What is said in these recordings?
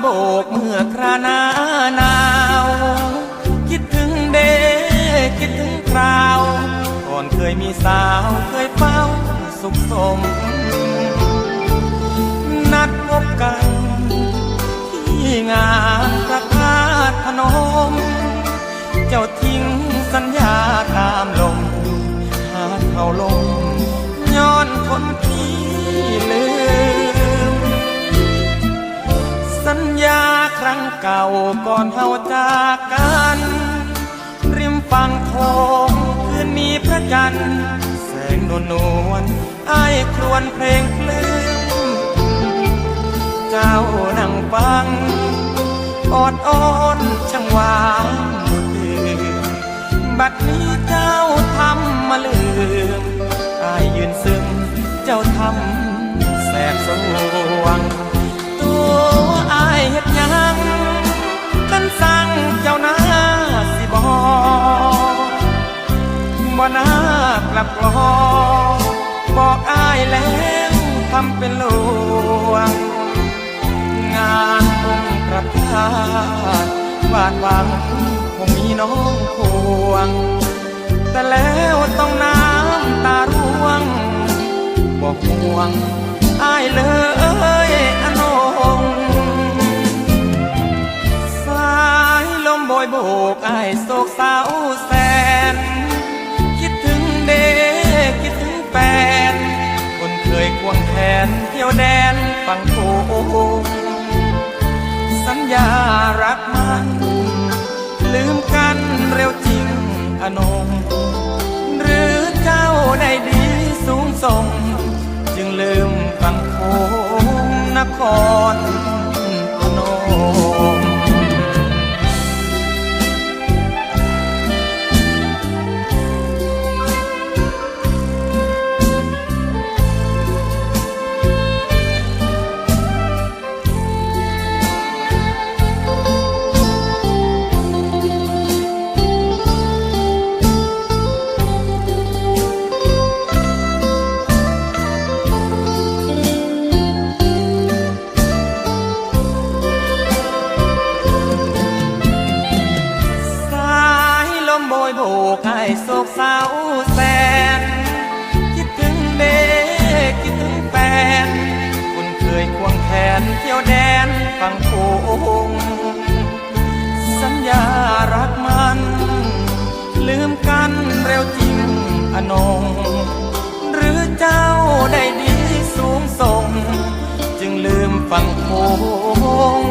โบกเมื่อคราหนาหนาว คิดถึงเดคิดถึงคราว ก่อนเคยมีสาวเคยเฝ้าสุขสม นัดพบกันที่งานพระธาตุพนม เจ้าทิ้งสัญญาตามลมหาเขาลงย้อนคน ครั้งเก่าก่อนเฮาจากกัน ริมฝั่งโขงคืนมีพระจันทร์แสงนวลนวลไอ้ครวนเพลงเพลงเจ้านั่งฟังอดอ้อนช่างหวานหมดเดือนบัดนี้เจ้าทำมาเลือากลับกลอบอกอายแล้วทำเป็นลวง งานองกระธาวาดหวังคงมีน้องควง แต่แล้วต้องน้ำตาร่วงบอกห่วง นเที่ยวแดนฝั่งโขงสัญญารักมัน ลืมกันเร็วจริงอนง หรือเจ้าได้ดีสูงส่ง จึงลืมฝั่งโขงนครพนม ยโบกให้โศกเศร้าแสน คิดถึงเด็กคิดถึงแฟน คุณเคยควงแขนเที่ยวแดนฟังโขงสัญญารักมัน ลืมกันเร็วจริงอนง หรือเจ้าได้ดีสูงส่ง จึงลืมฟังโขง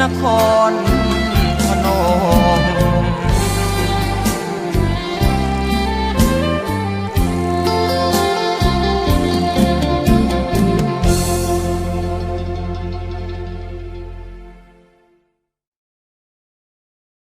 นครพนม